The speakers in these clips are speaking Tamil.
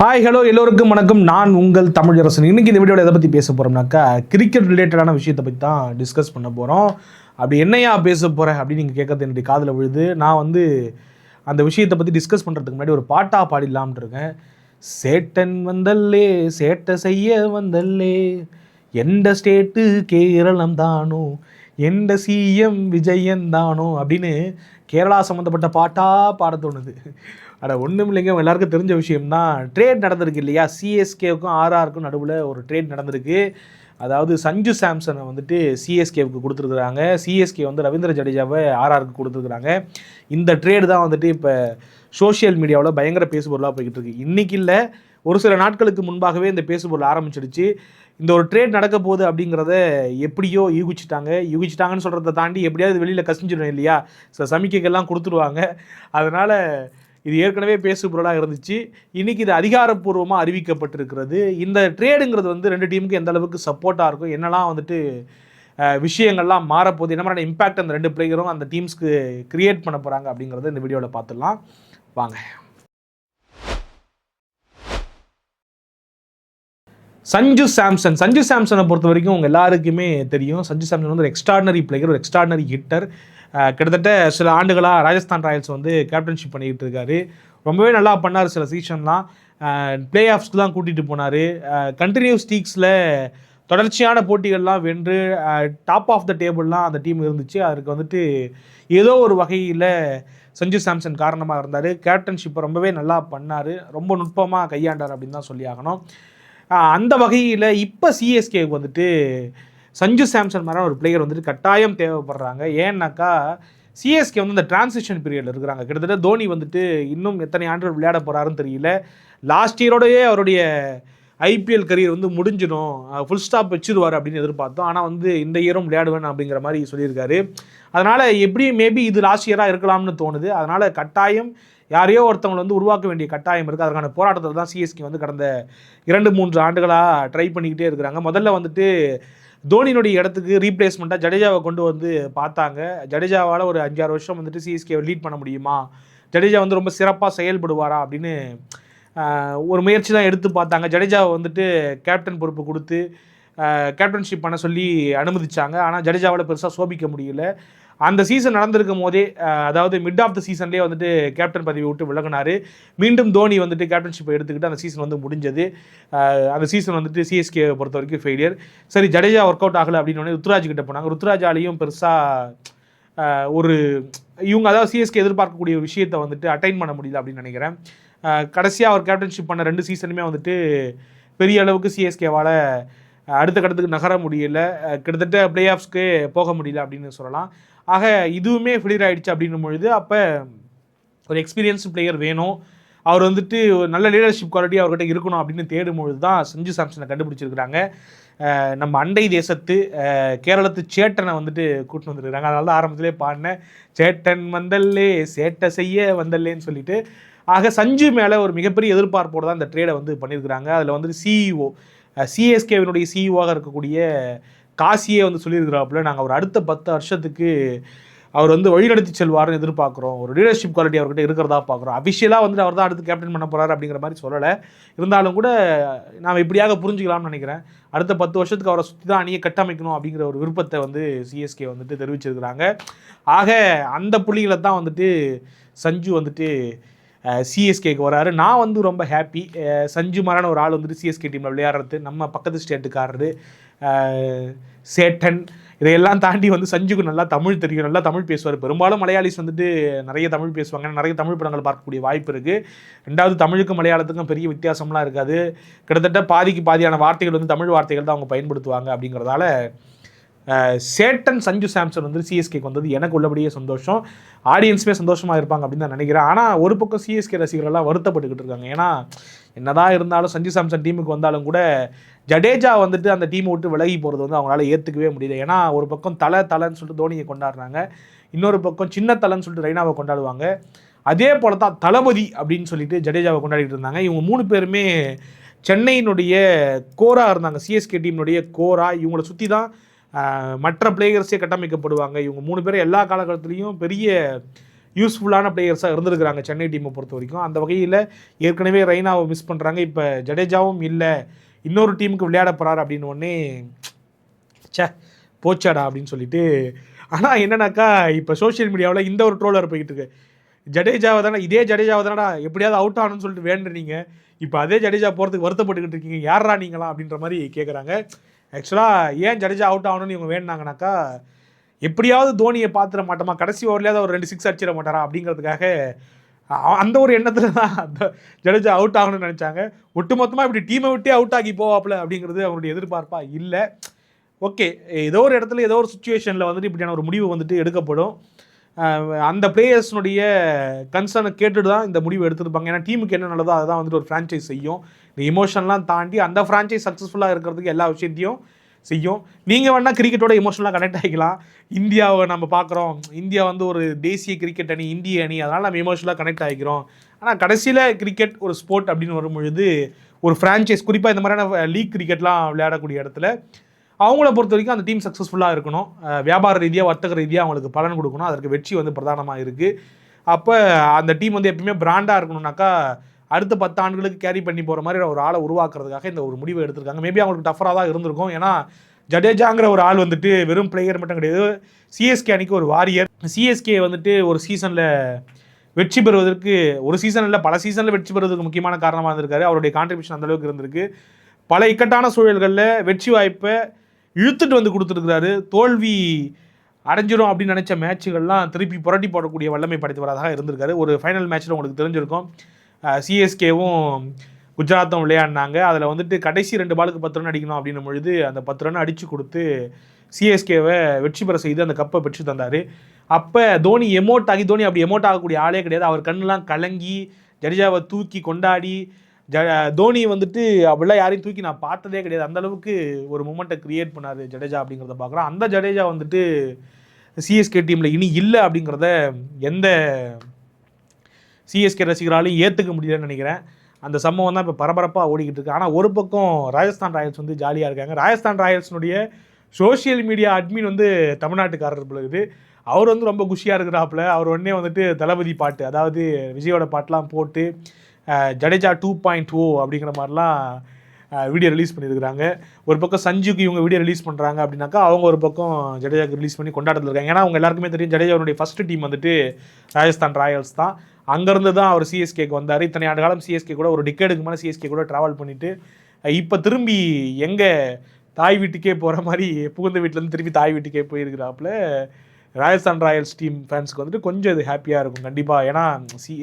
ஹாய் ஹலோ எல்லோருக்கும் வணக்கம். நான் உங்கள் தமிழரசன். இன்னைக்கு இந்த வீடியோவில் எதை பற்றி பேச போகிறோம்னாக்கா கிரிக்கெட் ரிலேட்டடான விஷயத்தை பற்றி தான் டிஸ்கஸ் பண்ண போகிறோம் அப்படி என்னையா பேச போகிறேன் அப்படின்னு நீங்கள் கேட்கறது என்னுடைய காதில் விழுது. நான் வந்து அந்த விஷயத்தை பற்றி டிஸ்கஸ் பண்ணுறதுக்கு முன்னாடி ஒரு பாட்டாக பாடிடலாம்னு இருக்கேன். சேட்டன் வந்தல்லே சேட்டை செய்ய வந்தல்லே எந்த ஸ்டேட்டு கேரளம் தானோ எந்த சிஎம் விஜயன் தானோ அப்படின்னு கேரளா சம்மந்தப்பட்ட பாட்டாக பாட தோணுது. அட ஒன்றும் இல்லைங்க எல்லாருக்கும் தெரிஞ்ச விஷயம்னா ட்ரேட் நடந்திருக்கு இல்லையா? சிஎஸ்கேவுக்கும் ஆர்ஆருக்கும் நடுவில் ஒரு ட்ரேட் நடந்திருக்கு. அதாவது சஞ்சு சாம்சனை வந்துட்டு சிஎஸ்கேவுக்கு கொடுத்துருக்குறாங்க. சிஎஸ்கே வந்து ரவீந்திர ஜடேஜாவை ஆர்ஆருக்கு கொடுத்துருக்குறாங்க. இந்த ட்ரேடு தான் வந்துட்டு இப்போ சோஷியல் மீடியாவில் பயங்கர பேசுபொருளாக போய்கிட்டு இருக்கு இன்றைக்கி இல்லை ஒரு சில நாட்களுக்கு முன்பாகவே இந்த பேசுபொருள் ஆரம்பிச்சிடுச்சு. இந்த ஒரு ட்ரேட் நடக்க போகுது அப்படிங்கிறத எப்படியோ யூகிச்சிட்டாங்க. யூகிச்சிட்டாங்கன்னு சொல்கிறத தாண்டி எப்படியாவது வெளியில் கசிஞ்சிடும் இல்லையா? சில சமிக்கைகள்லாம் கொடுத்துருவாங்க. அதனால் இது ஏற்கனவே பேசு பொருளாக இருந்துச்சு. இன்னைக்கு இது அதிகாரப்பூர்வமாக அறிவிக்கப்பட்டிருக்கிறது. இந்த ட்ரேடுங்கிறது வந்து ரெண்டு டீமுக்கு எந்த அளவுக்கு சப்போர்ட்டாக இருக்கும் என்னெல்லாம் வந்துட்டு விஷயங்கள்லாம் மாறப்போகுது என்ன மாதிரியான இம்பேக்ட் அந்த ரெண்டு பிளேயரும் அந்த டீம்ஸ்க்கு கிரியேட் பண்ண போகிறாங்க அப்படிங்கிறத இந்த வீடியோவில் பார்த்துடலாம். வாங்க. சஞ்சு சாம்சன். சஞ்சு சாம்சனை பொறுத்த வரைக்கும் உங்கள் எல்லாருக்குமே தெரியும். சஞ்சு சாம்சன் வந்து ஒரு எக்ஸ்ட்ராடனரி பிளேயர் ஒரு எக்ஸ்ட்ராடனரி ஹிட்டர் கிட்டத்தட்ட சில ஆண்டுகளாக ராஜஸ்தான் ராயல்ஸ் வந்து கேப்டன்ஷிப் பண்ணிக்கிட்டு இருக்காரு. ரொம்பவே நல்லா பண்ணார் சில சீசன்லாம் பிளே ஆஃப்ஸ்க்குலாம் கூட்டிகிட்டு போனார். கண்டினியூஸ் ஸ்டீக்ஸில் தொடர்ச்சியான போட்டிகள்லாம் வென்று டாப் ஆஃப் த டேபிள்லாம் அந்த டீம் இருந்துச்சு. அதற்கு வந்துட்டு ஏதோ ஒரு வகையில் சஞ்சு சாம்சன் காரணமாக இருந்தார். கேப்டன்ஷிப்பை ரொம்பவே நல்லா பண்ணார். ரொம்ப நுட்பமாக கையாண்டார் அப்படின்னு தான் சொல்லி ஆகணும். அந்த வகையில் இப்போ சிஎஸ்கேக்கு வந்துட்டு சஞ்சு சாம்சன் மாதிரி ஒரு பிளேயர் வந்துட்டு கட்டாயம் தேவைப்படுறாங்க. ஏன்னாக்கா சிஎஸ்கே வந்து இந்த டிரான்சிஷன் பீரியடில் இருக்கிறாங்க. கிட்டத்தட்ட தோனி வந்துட்டு இன்னும் எத்தனை ஆண்டுகள் விளையாட போகிறாருன்னு தெரியல. லாஸ்ட் இயரோடயே அவருடைய ஐபிஎல் கரியர் வந்து முடிஞ்சிடும். ஃபுல் ஸ்டாப் வச்சிருவார் அப்படின்னு எதிர்பார்த்தோம். ஆனால் வந்து இந்த இயரும் விளையாடுவேன் அப்படிங்கிற மாதிரி சொல்லியிருக்காரு. அதனால் எப்படி மேபி இது லாஸ்ட் இயராக இருக்கலாம்னு தோணுது. அதனால் கட்டாயம் யாரையோ ஒருத்தவங்களை வந்து உருவாக்க வேண்டிய கட்டாயம் இருக்குது அதற்கான போராட்டத்தில் தான் சிஎஸ்கே வந்து கடந்த இரண்டு மூன்று ஆண்டுகளாக ட்ரை பண்ணிக்கிட்டே இருக்கிறாங்க. முதல்ல வந்துட்டு தோனியினுடைய இடத்துக்கு ரீப்ளேஸ்மெண்ட்டாக ஜடேஜாவை கொண்டு வந்து பார்த்தாங்க. ஜடேஜாவால் ஒரு அஞ்சாறு வருஷம் வந்துட்டு சிஎஸ்கேவை லீட் பண்ண முடியுமா? ஜடேஜா வந்து ரொம்ப சிறப்பாக செயல்படுவாரா அப்படின்னு ஒரு முயற்சி தான் எடுத்து பார்த்தாங்க. ஜடேஜாவை வந்துட்டு கேப்டன் பொறுப்பு கொடுத்து கேப்டன்ஷிப் பண்ண சொல்லி அனுமதிச்சாங்க. ஆனால் ஜடேஜாவால் பெருசாக சோபிக்க முடியல. அந்த சீசன் நடந்திருக்கும் போதே அதாவது மிட் ஆஃப் த சீசன்லேயே வந்துட்டு கேப்டன் பதவி விட்டு விலகினார். மீண்டும் தோனி வந்துட்டு கேப்டன்ஷிப்பை எடுத்துக்கிட்டு அந்த சீசன் வந்து முடிஞ்சது. அந்த சீசன் வந்துட்டு சிஎஸ்கே பொறுத்த வரைக்கும் ஃபெயிலியர் சரி ஜடேஜா ஒர்க் அவுட் ஆகலை அப்படின்னு உடனே ருத்ராஜ் கிட்ட போனாங்க. ருத்ராஜாலையும் பெருசாக ஒரு இவங்க அதாவது சிஎஸ்கே எதிர்பார்க்கக்கூடிய ஒரு விஷயத்தை வந்துட்டு அட்டைன் பண்ண முடியல அப்படின்னு நினைக்கிறேன். கடைசியாக அவர் கேப்டன்ஷிப் பண்ண ரெண்டு சீசனுமே வந்துட்டு பெரிய அளவுக்கு சிஎஸ்கேவால் அடுத்த கட்டத்துக்கு நகர முடியல. கிட்டத்தட்ட பிளே ஆஃப்ஸ்க்கு போக முடியல அப்படின்னு சொல்லலாம். ஆக இதுவுமே ஃபெயிலியர் ஆகிடுச்சு அப்படின்னும் பொழுது அப்போ ஒரு எக்ஸ்பீரியன்ஸ் பிளேயர் வேணும். அவர் வந்துட்டு ஒரு நல்ல லீடர்ஷிப் குவாலிட்டி அவர்கிட்ட இருக்கணும் அப்படின்னு தேடும் பொழுது தான் சஞ்சு சாம்சனை கண்டுபிடிச்சிருக்கிறாங்க. நம்ம அண்டை தேசத்து கேரளத்து சேட்டனை வந்துட்டு கூட்டு வந்துருக்காங்க அதனால தான் ஆரம்பத்திலே பாடினேன். சேட்டன் வந்தல்லே சேட்டை செய்ய வந்தல்லேன்னு சொல்லிட்டு. ஆக சஞ்சு மேலே ஒரு மிகப்பெரிய எதிர்பார்ப்போடு தான் இந்த ட்ரேடை வந்து பண்ணியிருக்கிறாங்க. அதில் வந்துட்டு சிஇஓ சிஎஸ்கேவினுடைய சிஇஓவாக இருக்கக்கூடிய காசியே வந்து சொல்லியிருக்கிறாப்புல நாங்கள் ஒரு அடுத்த பத்து வருஷத்துக்கு அவர் வந்து வழிநடத்தி செல்வார்னு எதிர்பார்க்குறோம். ஒரு லீடர்ஷிப் குவாலிட்டி அவர்கிட்ட இருக்கிறதா பார்க்குறோம். அஃபிஷியலாக வந்து அவர் தான் அடுத்து கேப்டன் பண்ண போகிறார் அப்படிங்கிற மாதிரி சொல்லலை. இருந்தாலும் கூட நாம் இப்படியாக புரிஞ்சுக்கலாம்னு நினைக்கிறேன். அடுத்த பத்து வருஷத்துக்கு அவரை சுற்றி தான் அணியை கட்டமைக்கணும் அப்படிங்கிற ஒரு விருப்பத்தை வந்து சிஎஸ்கே வந்துட்டு தெரிவிச்சிருக்கிறாங்க. ஆக அந்த புள்ளிகளை தான் வந்துட்டு சஞ்சு வந்துட்டு சிஎஸ்கேக்கு வராரு. நான் வந்து ரொம்ப ஹாப்பி சஞ்சு மாதிரியான ஒரு ஆள் வந்துட்டு சிஎஸ்கே டீமில் விளையாடுறது நம்ம பக்கத்து ஸ்டேட்டுக்காரரு சேட்டன் இதையெல்லாம் தாண்டி வந்து சஞ்சுக்கு நல்லா தமிழ் தெரியும். நல்லா தமிழ் பேசுவார். பெரும்பாலும் மலையாளிஸ் வந்துட்டு நிறைய தமிழ் பேசுவாங்க. நிறைய தமிழ் படங்கள் பார்க்கக்கூடிய வாய்ப்பு இருக்குது ரெண்டாவது தமிழுக்கும் மலையாளத்துக்கும் பெரிய வித்தியாசம்லாம் இருக்காது. கிட்டத்தட்ட பாதிக்கு பாதியான வார்த்தைகள் வந்து தமிழ் வார்த்தைகள் தான் அவங்க பயன்படுத்துவாங்க அப்படிங்கிறதால சேட்டன் சஞ்சு சாம்சன் வந்து சிஎஸ்கேக்கு வந்தது. எனக்கு உள்ளபடியே சந்தோஷம். ஆடியன்ஸுமே சந்தோஷமாக இருப்பாங்க அப்படின்னு நான் நினைக்கிறேன். ஆனால் ஒரு பக்கம் சிஎஸ்கே ரசிகர்கள்லாம் வருத்தப்பட்டுக்கிட்டு இருக்காங்க. ஏன்னா என்னதான் இருந்தாலும் சஞ்சு சாம்சன் டீமுக்கு வந்தாலும் கூட ஜடேஜா வந்துட்டு அந்த டீமை விட்டு விலகி போகிறது வந்து அவங்களால ஏற்றுக்கவே முடியல. ஏன்னா ஒரு பக்கம் தலை தலைன்னு சொல்லிட்டு தோனியை கொண்டாடுறாங்க. இன்னொரு பக்கம் சின்ன தலைன்னு சொல்லிட்டு ரெய்னாவை கொண்டாடுவாங்க. அதே போல தான் தளபதி அப்படின்னு சொல்லிட்டு ஜடேஜாவை கொண்டாடிட்டு இருந்தாங்க. இவங்க மூணு பேருமே சென்னையினுடைய கோரா இருந்தாங்க. சிஎஸ்கே டீமினுடைய கோரா. இவங்களை சுற்றி தான் மற்ற பிளேயர்ஸே கட்டமைக்கப்படுவாங்க. இவங்க மூணு பேரும் எல்லா காலகட்டத்திலையும் பெரிய யூஸ்ஃபுல்லான பிளேயர்ஸாக இருந்திருக்கிறாங்க சென்னை டீமை பொறுத்த வரைக்கும். அந்த வகையில் ஏற்கனவே ரெய்னாவை மிஸ் பண்ணுறாங்க இப்போ ஜடேஜாவும் இல்லை. இன்னொரு டீமுக்கு விளையாட போகிறார் அப்படின்னு ஒன்னே சே போச்சாடா அப்படின்னு சொல்லிட்டு. ஆனால் என்னன்னாக்கா இப்போ சோஷியல் மீடியாவில் இந்த ஒரு ட்ரோலர் போய்கிட்டு இருக்கு. ஜடேஜாவை தானே இதே ஜடேஜாவை தானடா எப்படியாவது அவுட் ஆகணும்னு சொல்லிட்டு வேண்டுறீங்க. இப்போ அதே ஜடேஜா போகிறதுக்கு வருத்தப்பட்டுக்கிட்டு இருக்கீங்க. யாரா நீங்களா அப்படின்ற மாதிரி கேட்குறாங்க ஆக்சுவலாக ஏன் ஜடேஜா அவுட் ஆகணும்னு இவங்க வேணுனாங்கனாக்கா எப்படியாவது தோனியை பார்த்துட மாட்டோமா? கடைசி ஓவர்லேயாவது ஒரு ரெண்டு சிக்ஸ் அடிச்சிட மாட்டாரா? அப்படிங்கிறதுக்காக அந்த ஒரு எண்ணத்தில் தான் ஜடேஜா அவுட் ஆகணும்னு நினச்சாங்க. ஒட்டுமொத்தமாக இப்படி டீமை விட்டே அவுட் ஆகி போவாப்ல அப்படிங்கிறது அவருடைய எதிர்பார்ப்பாக இல்லை. ஓகே ஏதோ ஒரு இடத்துல ஏதோ ஒரு சுச்சுவேஷனில் வந்துட்டு இப்படியான ஒரு முடிவு வந்துட்டு எடுக்கப்படும். அந்த பிளேயர்ஸ்னுடைய கன்சர்னை கேட்டுட்டு தான் இந்த முடிவு எடுத்திருப்பாங்க. ஏன்னா டீமுக்கு என்ன நல்லதோ அதுதான் வந்துட்டு ஒரு ஃப்ரான்ச்சைஸ் செய்யும். இந்த இமோஷன்லாம் தாண்டி அந்த ஃப்ரான்ச்சைஸ் சக்ஸஸ்ஃபுல்லாக இருக்கிறதுக்கு எல்லா விஷயத்தையும் செய்யும். நீங்கள் வேணால் கிரிக்கெட்டோட இமோஷனலாக கனெக்ட் ஆகிக்கலாம். இந்தியாவை நம்ம பார்க்குறோம். இந்தியா வந்து ஒரு தேசிய கிரிக்கெட் அணி இந்திய அணி. அதனால் நம்ம இமோஷனலாக கனெக்ட் ஆகிக்கிறோம். ஆனால் கடைசியில் கிரிக்கெட் ஒரு ஸ்போர்ட் அப்படின்னு வரும்பொழுது ஒரு ஃப்ரான்ச்சைஸ் குறிப்பாக இந்த மாதிரியான லீக் கிரிக்கெட்லாம் விளையாடக்கூடிய இடத்துல அவங்கள பொறுத்த வரைக்கும் அந்த டீம் சக்ஸஸ்ஃபுல்லாக இருக்கணும். வியாபார ரீதியாக வர்த்தக ரீதியாக அவங்களுக்கு பலன் கொடுக்கணும். அதற்கு வெற்றி வந்து பிரதானமாக இருக்குது அப்போ அந்த டீம் வந்து எப்பயுமே பிராண்டாக இருக்கணும்னாக்கா அடுத்த பத்து ஆண்டுகளுக்கு கேரி பண்ணி போகிற மாதிரி ஒரு ஆளை உருவாக்குறதுக்காக இந்த ஒரு முடிவை எடுத்திருக்காங்க. மேபி அவங்களுக்கு டஃபராக தான் இருந்திருக்கும். ஏன்னா ஜடேஜாங்கிற ஒரு ஆள் வந்துட்டு வெறும் பிளேயர் மட்டும் கிடையாது. சிஎஸ்கே அணிக்கு ஒரு வாரியர் சிஎஸ்கே வந்துட்டு ஒரு சீசனில் வெற்றி பெறுவதற்கு ஒரு சீசனில் இல்லை பல சீசனில் வெற்றி பெறுவதற்கு முக்கியமான காரணமாக இருந்திருக்காரு. அவருடைய கான்ட்ரிபியூஷன் அந்த அளவுக்கு இருந்திருக்கு. பல இக்கட்டான சூழல்களில் வெற்றி வாய்ப்பை இழுத்துட்டு வந்து கொடுத்துருக்கிறாரு. தோல்வி அடைஞ்சிரும் அப்படின்னு நினச்ச மேட்சுகள்லாம் திருப்பி புரட்டி போடக்கூடிய வல்லமை படைத்தவராக இருந்திருக்காரு. ஒரு ஃபைனல் மேட்ச்சில் உங்களுக்கு தெரிஞ்சிருக்கும். சிஎஸ்கேவும் குஜராத்தும் விளையாடினாங்க. அதில் வந்துட்டு கடைசி ரெண்டு பாலுக்கு பத்து ரன் அடிக்கணும் அப்படின்னும் பொழுது அந்த பத்து ரன் அடித்து கொடுத்து சிஎஸ்கேவை வெற்றி பெற செய்து அந்த கப்பை பெற்று தந்தார். அப்போ தோனி எமோட் ஆகி தோனி அப்படி எமோட் ஆகக்கூடிய ஆளே கிடையாது. அவர் கண்ணெலாம் கலங்கி ஜடேஜாவை தூக்கி கொண்டாடி ஜ தோனி வந்துட்டு அப்படிலாம் யாரையும் தூக்கி நான் பார்த்ததே கிடையாது. அந்த அளவுக்கு ஒரு மூமெண்ட்டை கிரியேட் பண்ணார் ஜடேஜா அப்படிங்கிறத பார்க்குறோம். அந்த ஜடேஜா வந்துட்டு சிஎஸ்கே டீமில் இனி இல்லை அப்படிங்கிறத எந்த சிஎஸ்கே ரசிகராலையும் ஏற்றுக்க முடியலன்னு நினைக்கிறேன். அந்த சம்பவம் தான் இப்போ பரபரப்பாக ஓடிக்கிட்டு இருக்கு. ஆனால் ஒரு பக்கம் ராஜஸ்தான் ராயல்ஸ் வந்து ஜாலியாக இருக்காங்க. ராஜஸ்தான் ராயல்ஸ்னுடைய சோஷியல் மீடியா அட்மின் வந்து தமிழ்நாட்டுக்காரர் பொழுது அவர் வந்து ரொம்ப குஷியாக இருக்கிறாப்புல. அவர் உடனே வந்துட்டு தளபதி பாட்டு அதாவது விஜயோட பாட்டெலாம் போட்டு ஜடேஜா டூ பாயிண்ட் ஓ அப்படிங்கிற மாதிரிலாம் வீடியோ ரிலீஸ் பண்ணியிருக்கிறாங்க. ஒரு பக்கம் சஞ்சுக்கு இவங்க வீடியோ ரிலீஸ் பண்ணுறாங்க அப்படின்னாக்கா அவங்க ஒரு பக்கம் ஜடேஜாக்கு ரிலீஸ் பண்ணி கொண்டாடத்தில் இருக்காங்க. ஏன்னா அவங்க எல்லாருக்குமே தெரியும் ஜடேஜாவுடைய ஃபஸ்ட்டு டீம் வந்துட்டு ராஜஸ்தான் ராயல்ஸ் தான். அங்கேருந்து தான் அவர் சிஎஸ்கேக்கு வந்தார். இத்தனை ஆண்டு காலம் சிஎஸ்கே கூட ஒரு டிக்கெட்டுக்கு மேலே சிஎஸ்கே கூட ட்ராவல் பண்ணிவிட்டு இப்போ திரும்பி எங்கே தாய் வீட்டுக்கே போகிற மாதிரி புகுந்த வீட்டிலேருந்து திருப்பி தாய் வீட்டுக்கே போயிருக்கிறாப்புல ராஜஸ்தான் ராயல்ஸ் டீம் ஃபேன்ஸ்க்கு வந்துட்டு கொஞ்சம் இது ஹாப்பியாக இருக்கும் கண்டிப்பாக ஏன்னா சி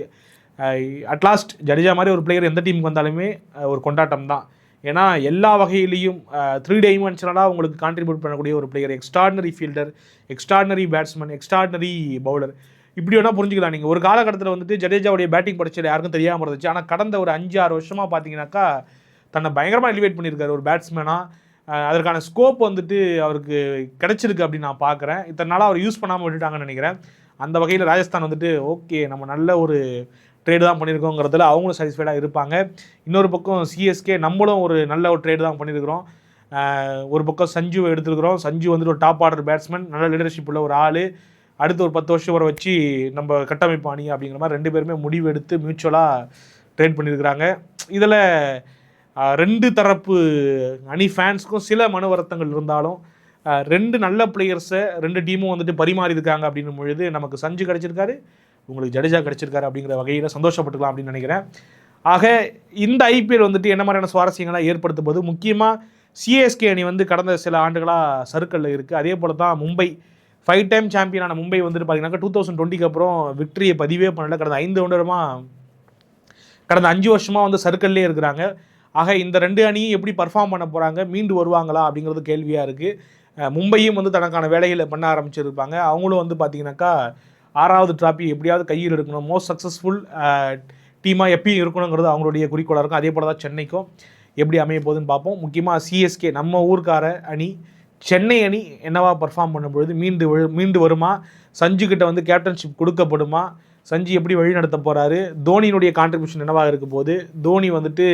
அட்லாஸ்ட் ஜடேஜா மாதிரி ஒரு பிளேயர் எந்த டீமுக்கு வந்தாலுமே ஒரு கொண்டாட்டம் தான் ஏன்னா எல்லா வகையிலையும் த்ரீ டைமென்ஷனலாக உங்களுக்கு கான்ட்ரிபியூட் பண்ணக்கூடிய ஒரு player extraordinary fielder extraordinary batsman extraordinary bowler இப்படி வேணால் புரிஞ்சுக்கலாம் நீங்கள் ஒரு காலகட்டத்தில் வந்துட்டு ஜடேஜாவுடைய பேட்டிங் படிச்சது யாருக்கும் தெரியாமல் இருந்துச்சு. ஆனால் கடந்த ஒரு அஞ்சு ஆறு வருஷமாக பார்த்தீங்கன்னாக்கா தன்னை பயங்கரமாக எலிவேட் பண்ணியிருக்காரு ஒரு பேட்ஸ்மேனாக அதற்கான ஸ்கோப் வந்துட்டு அவருக்கு கிடைச்சிருக்கு அப்படின்னு நான் பார்க்குறேன் இத்தனை நாளாக அவர் யூஸ் பண்ணாமல் விட்டுட்டாங்கன்னு நினைக்கிறேன். அந்த வகையில் ராஜஸ்தான் வந்துட்டு ஓகே நம்ம நல்ல ஒரு ட்ரேடு தான் பண்ணியிருக்கோங்கிறதுல அவங்களும் சாட்டிஸ்ஃபைடாக இருப்பாங்க. இன்னொரு பக்கம் சிஎஸ்கே நம்மளும் ஒரு நல்ல ஒரு ட்ரேடு தான் பண்ணியிருக்கிறோம் ஒரு பக்கம் சஞ்சுவை எடுத்துருக்கிறோம். சஞ்சு வந்துட்டு ஒரு டாப் ஆர்டர் பேட்ஸ்மேன் நல்ல லீடர்ஷிப் உள்ள ஒரு ஆள். அடுத்து ஒரு பத்து வருஷம் வரை வச்சு நம்ம கட்டமைப்பு அணி அப்படிங்கிற மாதிரி ரெண்டு பேருமே முடிவு எடுத்து மியூச்சுவலாக ட்ரேட் பண்ணியிருக்கிறாங்க இதில் ரெண்டு தரப்பு அணி ஃபேன்ஸ்க்கும் சில மன வருத்தங்கள் இருந்தாலும் ரெண்டு நல்ல பிளேயர்ஸை ரெண்டு டீமும் வந்துட்டு பரிமாறி இருக்காங்க அப்படின்னும் பொழுது நமக்கு சஞ்சு கிடச்சிருக்காரு. உங்களுக்கு ஜடேஜா கிடச்சிருக்காரு அப்படிங்கிற வகையில் சந்தோஷப்பட்டுக்கலாம் அப்படின்னு நினைக்கிறேன். ஆக இந்த ஐபிஎல் வந்துட்டு என்ன மாதிரியான சுவாரஸ்யங்களாக ஏற்படுத்தும் போது முக்கியமாக சிஎஸ்கே அணி வந்து கடந்த சில ஆண்டுகளாக சருக்களில் இருக்குது அதே போல் தான் மும்பை ஃபைவ் டைம் சாம்பியனான மும்பை வந்துட்டு பார்த்தீங்கன்னாக்கா டூ தௌசண்ட் டுவெண்ட்டிக்கு அப்புறம் விக்டரியை பதிவே பண்ணல. கடந்த ஐந்து வருடமாக கடந்த அஞ்சு வருஷமாக வந்து சர்க்கிள்லேயே இருக்கிறாங்க. ஆக இந்த ரெண்டு அணியும் எப்படி பர்ஃபார்ம் பண்ண போகிறாங்க மீண்டு வருவாங்களா அப்படிங்கிறது கேள்வியாக இருக்குது மும்பையும் வந்து தனக்கான வேலைகளை பண்ண ஆரம்பிச்சிருப்பாங்க. அவங்களும் வந்து பார்த்தீங்கன்னாக்கா ஆறாவது டிராபி எப்படியாவது கையில் இருக்கணும் மோஸ்ட் சக்ஸஸ்ஃபுல் டீமாக எப்பயும் இருக்கணுங்கிறது அவங்களுடைய குறிக்கோளாக இருக்கும். அதே போல் தான் சென்னைக்கும் எப்படி அமைய போகுதுன்னு பார்ப்போம். முக்கியமாக சிஎஸ்கே நம்ம ஊர்க்கார அணி சென்னை அணி என்னவா பர்ஃபார்ம் பண்ணும்பொழுது மீண்டு மீண்டு வருமா? சஞ்சு கிட்ட வந்து கேப்டன்ஷிப் கொடுக்கப்படுமா? சஞ்சு எப்படி வழி நடத்த போகிறாரு தோனியினுடைய கான்ட்ரிபியூஷன் என்னவாக இருக்க போது தோனி வந்துட்டு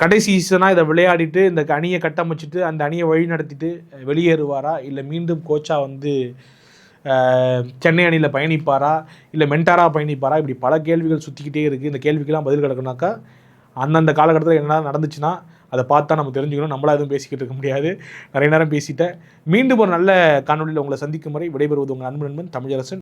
கடைசி சீசனாக இதை விளையாடிட்டு இந்த அணியை கட்டமைச்சிட்டு அந்த அணியை வழி நடத்திட்டு வெளியேறுவாரா? இல்லை மீண்டும் கோச்சாக வந்து சென்னை அணியில் பயணிப்பாரா? இல்லை மென்டாராக பயணிப்பாரா? இப்படி பல கேள்விகள் சுற்றிக்கிட்டே இருக்குது இந்த கேள்விக்கெல்லாம் பதில் கிடக்குனாக்கா அந்தந்த காலகட்டத்தில் என்ன நடந்துச்சுன்னா அதை பார்த்தா நம்ம தெரிஞ்சுக்கணும். நம்மளாக எதுவும் பேசிக்கிட்டு இருக்க முடியாது. நிறைய நேரம் பேசிட்டேன். மீண்டும் ஒரு நல்ல காணொலியில் உங்களை சந்திக்கும் வரை விடைபெறுவது உங்கள் அன்பு நண்பன் தமிழரசன்.